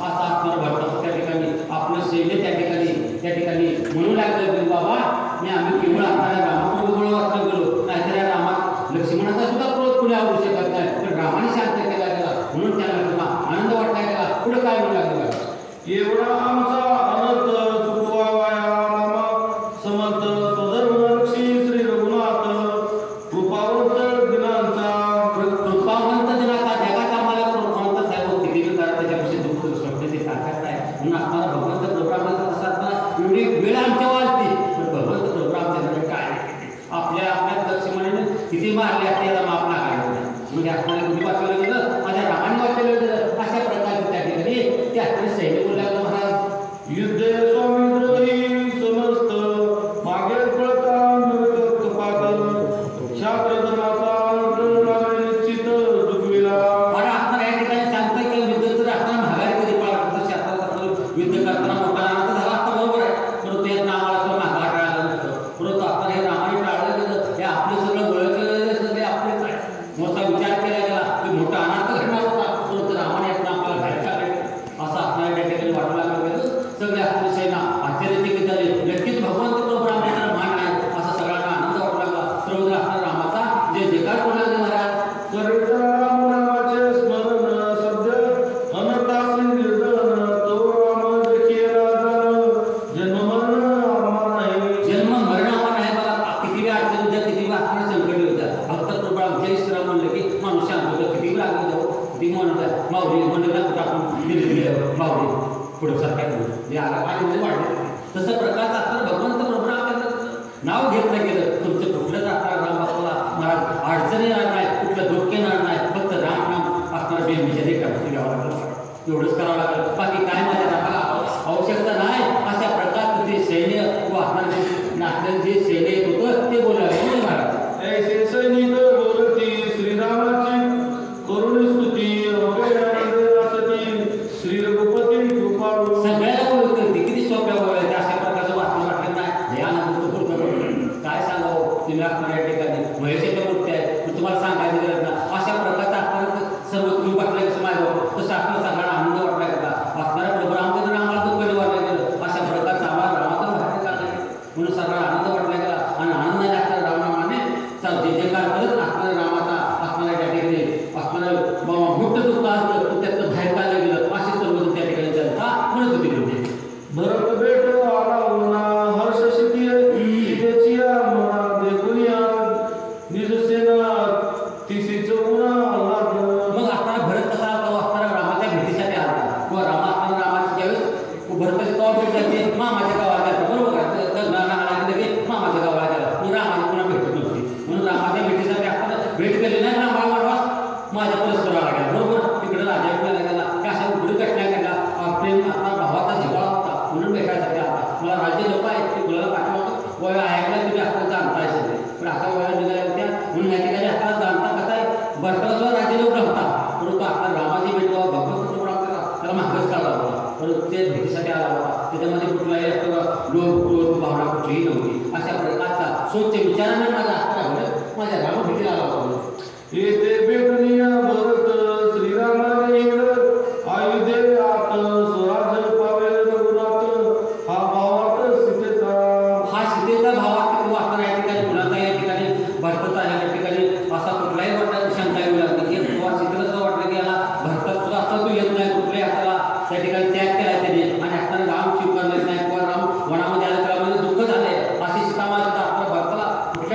পাঁচ वेळ आमच्या पण भगवंत प्रोग्रामच्या काय? आपल्या आपल्या लक्ष्मणाने किती मारले आपल्याला माफ ना काढलं म्हणजे आपल्याला कुठे वाचवलं गेलं माझ्या रामाने वाचवलं गेलं अशा प्रकारचे त्या ठिकाणी त्या ठिकाणी सैन्य बोलला महाराज युद्धे स्वामी द्रोही समस्त मागे पळता नरक कपात शास्त्रधर्माचा प्रेरणाने निश्चित चुकविला मला आपण या ठिकाणी सांगतोय की युद्ध तर असताना माघारी कधी पळा तर शेतात आपलं युद्ध करताना मोठा अनर्थ झाला असता बरोबर आहे परंतु ते नावाला सुद्धा माघार टाळलं नसतं परंतु आपण हे रामाने टाळलं गेलं हे आपलं सगळं ओळखलं सगळे आपलेच आहे मोठा विचार केला गेला की मोठा अनर्थ घडणार होता परंतु रामाने यातनं आपल्याला बाहेर काढलं असं आपल्याला त्या ठिकाणी वाटू लागलं सगळे आपले सेना आश्चर्यचकित झाले नक्कीच भगवंत प्रभू रामाचा मान आहे असा सगळ्यांना आनंद वाटू लागला. सर्वजण आपल्या रामाचा जे जेकार कोण लागले महाराज. तो जन्म मरण आम्हाला आहे बघा किती वेळ अडचण होत्या किती वेळ संकट होत्या. कृपा जय श्रीराम म्हणलं की माणूस शांत होतं. किती वेळ लागलं किती म्हणत माऊली म्हणलं आपण माऊली. पुढं करू. जे आला आणि म्हणजे वाढले. तसं प्रकाश असताना भगवंत प्रभू नाव घेतलं गेलं तुमचं कुठलं असताना राम बापाला महाराज अडचणी येणार नाही कुठलं धोके येणार नाही फक्त राम नाम असणार बेमीच्या देखा घ्यावं लागलं एवढंच करावं लागलं. बाकी काय माझ्या रामाला आवश्यकता नाही. अशा प्रकारचं जे सैन्य वाहणार जे जे सैन्य येत होतं ते बोलावं म्हणून महाराज ऐसे सैनिक बोलती श्रीरामाची करुणी स्तुती अभयसती श्री रघुपती कृपाळू सगळ्याला ओळखतं ते किती सोप्या बोलायचे अशा प्रकारचं वाचन वाटलं नाही हे आनंद होतं काय सांगावं तुम्ही असणार या ठिकाणी महेशाच्या मूर्ती आहेत मी तुम्हाला सांगायची गरज नाही अशा प्रकारचं असताना सर्व तुम्ही वाटलं कसं माझ्यावर तसं आपल्याला सगळ्यांना आनंद वाटला गेला असणारा प्रभू रामचंद्र आम्हाला दुःख वाटलं गेलं अशा प्रकारचं आम्हाला रामातून बाहेर काढलं म्हणून सगळा आनंद वाटला गेला आणि आनंदाने असणाऱ्या रामनामाने चा जे जे काय करत असणाऱ्या रामाचा असणाऱ्या त्या ठिकाणी असणारं बाबा मोठं दुःख असतं तर त्यातनं बाहेर काढलं गेलं असे सर्व त्या ठिकाणी जनता म्हणत होती म्हणजे भरत भेट आला होना हर्ष शिती देखुनिया तिसीच मग असताना भरत कसा तो असताना रामाच्या भेटीसाठी आला? किंवा रामा असताना रामाची ज्यावेळेस भरताची कवा भेट जाते मामाच्या गावाला जातो बरोबर आहे तर- तर नाना आला की लगेच मामाच्या गावाला गेला मग रामाची पुन्हा भेटत नव्हती म्हणून रामाच्या भेटीसाठी आपण भेट केली नाही राम वाढवास माझ्या परस्पराला गेला बरोबर तिकडे राजा गेला गेला की अशा उघडी घटना गेला अं, प्रेम आता भावाचा जिव्हाळा होता म्हणून भेटायसाठी आता मला राज्य लोक आहेत ते मुलाला पाठवतो वय ऐकला तुम्ही आता जाणताय सगळे पण आता वया निघाल्या होत्या म्हणून या ठिकाणी आता जाणता कसा आहे राज्य लोक नव्हता परंतु आता रामाची भेट जेव्हा भगवंत आपल्याला त्याला मागच काढला होता परंतु ते भेटीसाठी आला होता. त्याच्यामध्ये कुठलाही असं लोक क्रोध भावना कुठलीही नव्हती. अशा प्रकारचा स्वच्छ विचाराने माझा हात राहिला. माझ्या राम भेटीला आला होता येथे भेटनिया भरत श्रीरामाने आयुधे आत स्वराज पावे रघुनाथ. हा भावात सीतेचा हा सीतेचा भाव किंवा आपण या ठिकाणी कुणाचा या ठिकाणी भरताचा या medical